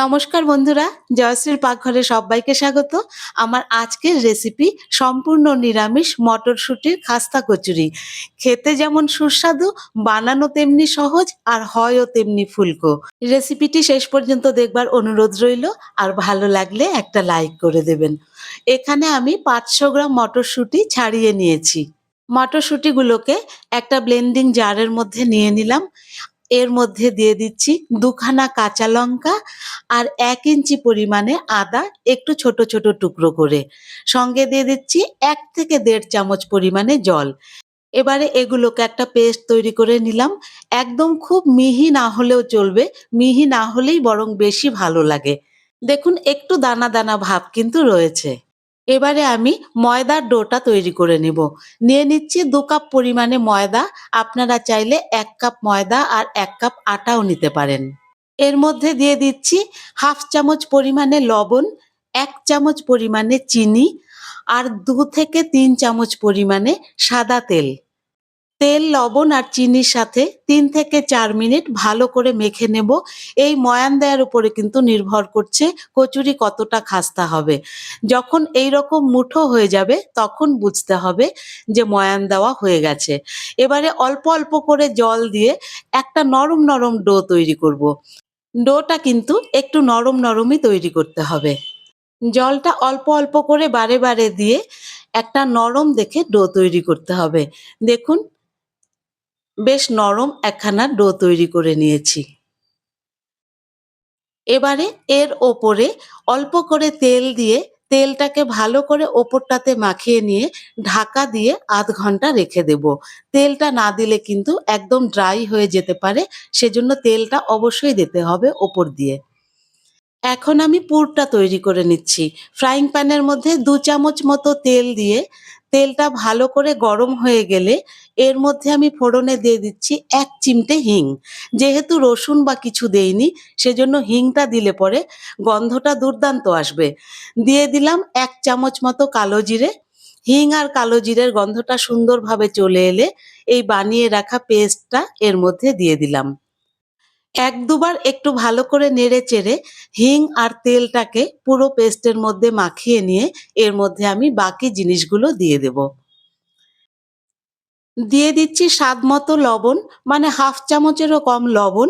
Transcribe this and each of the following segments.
নমস্কার বন্ধুরা, জয়শ্রীর পাকঘরে সবাইকে স্বাগত। আমার আজকের রেসিপি সম্পূর্ণ নিরামিষ মটরশুঁটির খাস্তা কচুরি। খেতে যেমন সুস্বাদু, বানানো তেমনি সহজ আর হয়ও তেমনি ফুলকো। রেসিপিটি শেষ পর্যন্ত দেখবার অনুরোধ রইল, আর ভালো লাগলে একটা লাইক করে দেবেন। এখানে আমি পাঁচশো গ্রাম মটরশুঁটি ছাড়িয়ে নিয়েছি। মটরশুঁটিগুলোকে একটা ব্লেন্ডিং জারের মধ্যে নিয়ে নিলাম। এর মধ্যে দিয়ে দিচ্ছি দুখানা কাঁচা লঙ্কা আর এক ইঞ্চি পরিমাণে আদা একটু ছোট ছোট টুকরো করে। সঙ্গে দিয়ে দিচ্ছি এক থেকে দেড় চামচ পরিমাণে জল। এবারে এগুলোকে একটা পেস্ট তৈরি করে নিলাম। একদম খুব মিহি না হলেও চলবে, মিহি না হলেই বরং বেশি ভালো লাগে। দেখুন, একটু দানা দানা ভাব কিন্তু রয়েছে। এবারে আমি ময়দার ডোটা তৈরি করে নেব। নিয়ে নিচ্ছি দু কাপ পরিমাণে ময়দা। আপনারা চাইলে এক কাপ ময়দা আর এক কাপ আটাও নিতে পারেন। এর মধ্যে দিয়ে দিচ্ছি হাফ চামচ পরিমাণে লবণ, এক চামচ পরিমাণে চিনি আর দু থেকে তিন চামচ পরিমাণে সাদা তেল। তেল, লবণ আর চিনির সাথে তিন থেকে চার মিনিট ভালো করে মেখে নেব। এই ময়ান দেওয়ার উপরে কিন্তু নির্ভর করছে কচুরি কতটা খাস্তা হবে। যখন এই রকম মুঠো হয়ে যাবে, তখন বুঝতে হবে যে ময়ান দেওয়া হয়ে গেছে। এবারে অল্প অল্প করে জল দিয়ে একটা নরম নরম ডো তৈরি করব। ডোটা কিন্তু একটু নরম নরমই তৈরি করতে হবে। জলটা অল্প অল্প করে বারে বারে দিয়ে একটা নরম দেখে ডো তৈরি করতে হবে। দেখুন বেশ নরম একখানা ডো তৈরি করে নিয়েছি। এবারে এর ওপরে অল্প করে তেল দিয়ে তেলটাকে ভালো করে ওপরটাতে মাখিয়ে নিয়ে ঢাকা দিয়ে আধ ঘণ্টা রেখে দেব। তেলটা না দিলে কিন্তু একদম ড্রাই হয়ে যেতে পারে, সেজন্য তেলটা অবশ্যই দিতে হবে ওপর দিয়ে। এখন আমি পুরটা তৈরি করে নিচ্ছি। ফ্রাইং প্যানের মধ্যে দু চামচ মতো তেল দিয়ে তেলটা ভালো করে গরম হয়ে গেলে এর মধ্যে আমি ফোড়নে দিয়ে দিচ্ছি এক চিমটে হিং। যেহেতু রসুন বা কিছু দেইনি, সেজন্য হিংটা দিলে পরে গন্ধটা দুর্দান্ত আসবে। দিয়ে দিলাম এক চামচ মতো কালো জিরে। হিং আর কালো জিরের গন্ধটা সুন্দরভাবে চলে এলে এই বানিয়ে রাখা পেস্টটা এর মধ্যে দিয়ে দিলাম। এক দুবার একটু ভালো করে নেড়ে চেড়ে হিং আর তেলটাকে পুরো পেস্টের মধ্যে মাখিয়ে নিয়ে এর মধ্যে আমি বাকি জিনিসগুলো দিয়ে দেব। দিয়ে দিচ্ছি স্বাদ মতো লবণ মানে হাফ চামচেরও কম লবণ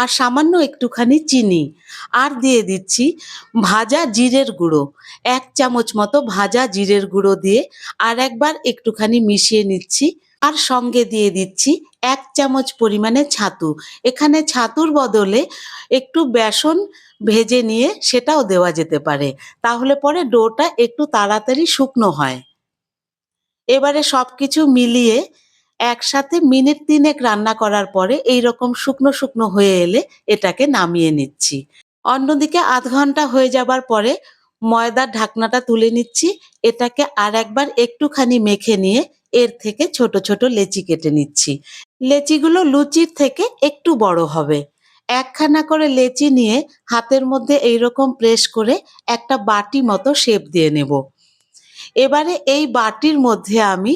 আর সামান্য একটুখানি চিনি। আর দিয়ে দিচ্ছি ভাজা জিরের গুঁড়ো, এক চামচ মতো ভাজা জিরের গুঁড়ো দিয়ে আর একবার একটুখানি মিশিয়ে নিচ্ছি আর সঙ্গে দিয়ে দিচ্ছি এক চামচ পরিমাণে ছাতু। এখানে ছাতুর বদলে একটু বেসন ভেজে নিয়ে সেটাও দেওয়া যেতে পারে। তাহলে পরে ডোটা একটু তাড়াতাড়ি শুকনো হয়। এবারে সব কিছু মিলিয়ে একসাথে মিনিট তিনেক রান্না করার পরে এই রকম শুকনো শুকনো হয়ে এলে এটাকে নামিয়ে নিচ্ছি। অন্যদিকে আধ ঘণ্টা হয়ে যাবার পরে ময়দার ঢাকনাটা তুলে নিচ্ছি। এটাকে আর একবার একটুখানি মেখে নিয়ে এর থেকে ছোট ছোট লেচি কেটে নিচ্ছি। লেচিগুলো লুচির থেকে একটু বড় হবে। একখানা করে লেচি নিয়ে হাতের মধ্যে এইরকম প্রেস করে একটা বাটি মতো শেপ দিয়ে নেব। এবারে এই বাটির মধ্যে আমি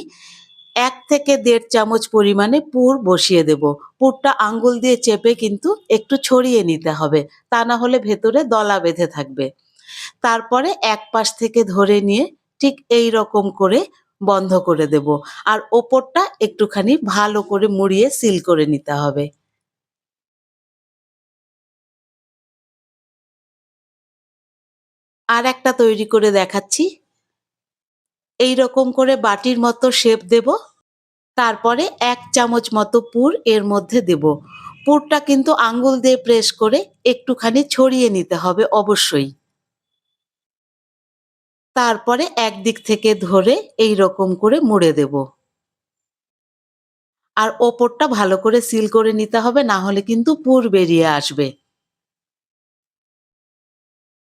এক থেকে দেড় চামচ পরিমাণে পুর বসিয়ে দেব। পুরটা আঙ্গুল দিয়ে চেপে কিন্তু একটু ছড়িয়ে নিতে হবে, তা না হলে ভেতরে দলা বেঁধে থাকবে। তারপরে এক পাশ থেকে ধরে নিয়ে ঠিক এই রকম করে বন্ধ করে দেব। আর ওপরটা একটুখানি ভালো করে মুড়িয়ে সিল করে নিতে হবে। আর একটা তৈরি করে দেখাচ্ছি। এই রকম করে বাটির মতো শেপ দেব। তারপরে এক চামচ মতো পুর এর মধ্যে দেব। পুরটা কিন্তু আঙ্গুল দিয়ে প্রেস করে একটুখানি ছড়িয়ে নিতে হবে অবশ্যই। তারপরে একদিক থেকে ধরে এই রকম করে মুড়ে দেব। আর ওপরটা ভালো করে সিল করে নিতে হবে, না হলে কিন্তু পুর বেরিয়ে আসবে।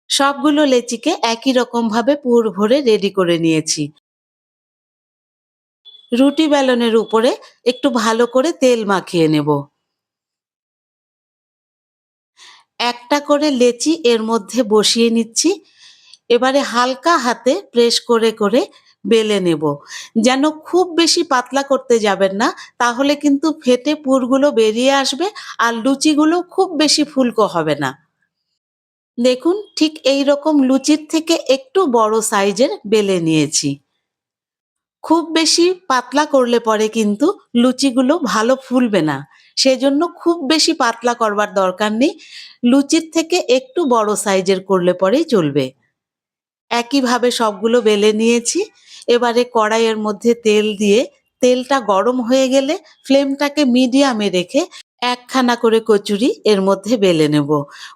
সবগুলো লেচিকে একই রকম ভাবে পুর ভরে রেডি করে নিয়েছি। রুটি বেলনের উপরে একটু ভালো করে তেল মাখিয়ে নেব। একটা করে লেচি এর মধ্যে বসিয়ে নিচ্ছি। এবারে হালকা হাতে প্রেস করে করে বেলে নেব। যেন খুব বেশি পাতলা করতে যাবেন না, তাহলে কিন্তু ফেটে পুরগুলো বেরিয়ে আসবে আর লুচিগুলো খুব বেশি ফুলকো হবে না। দেখুন, ঠিক এই রকম লুচির থেকে একটু বড় সাইজের বেলে নিয়েছি। খুব বেশি পাতলা করলে পরে কিন্তু লুচিগুলো ভালো ফুলবে না। সেজন্য খুব বেশি পাতলা করবার দরকার নেই। লুচির থেকে একটু বড় সাইজের করলে পরেই চলবে। একইভাবে সবগুলো বেলে নিয়েছি। এবারে কড়াইয়ের মধ্যে তেল দিয়ে, তেলটা গরম হয়ে গেলে ফ্লেমটাকে মিডিয়ামে রেখে একখানা করে কচুরি এর মধ্যে বেলে নেব।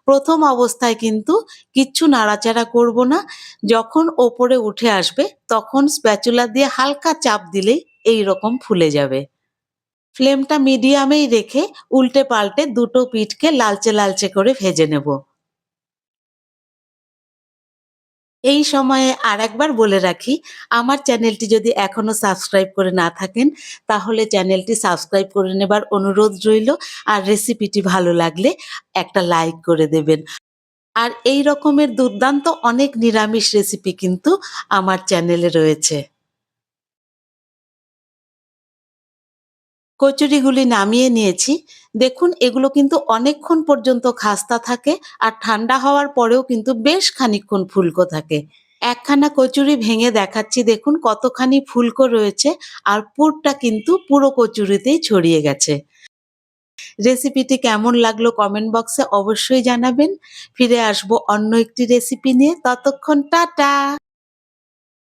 প্রথম অবস্থায় কিন্তু কিচ্ছু নাড়াচাড়া করব না। যখন ওপরে উঠে আসবে, তখন স্প্যাচুলা দিয়ে হালকা চাপ দিলেই এই রকম ফুলে যাবে। ফ্লেমটা মিডিয়ামেই রেখে উল্টে পাল্টে দুটো পিঠকে লালচে লালচে করে ভেজে নেব। এই সময়ে আর একবার বলে রাখি, আমার চ্যানেলটি যদি এখনও সাবস্ক্রাইব করে না থাকেন, তাহলে চ্যানেলটি সাবস্ক্রাইব করে নেবার অনুরোধ রইল, আর রেসিপিটি ভালো লাগলে একটা লাইক করে দেবেন। আর এই রকমের দুর্দান্ত অনেক নিরামিষ রেসিপি কিন্তু আমার চ্যানেলে রয়েছে। কচুরিগুলি নামিয়ে নিয়েছি। দেখুন, এগুলো কিন্তু অনেকক্ষণ পর্যন্ত খাস্তা থাকে আর ঠান্ডা হওয়ার পরেও কিন্তু বেশ খানিকক্ষণ ফুলকো থাকে। একখানা কচুরি ভেঙে দেখাচ্ছি, দেখুন কতখানি ফুলকো রয়েছে আর পুরটা কিন্তু পুরো কচুরিতেই ছড়িয়ে গেছে। রেসিপিটি কেমন লাগল কমেন্ট বক্সে অবশ্যই জানাবেন। ফিরে আসব অন্য একটি রেসিপি নিয়ে। ততক্ষণ টাটা!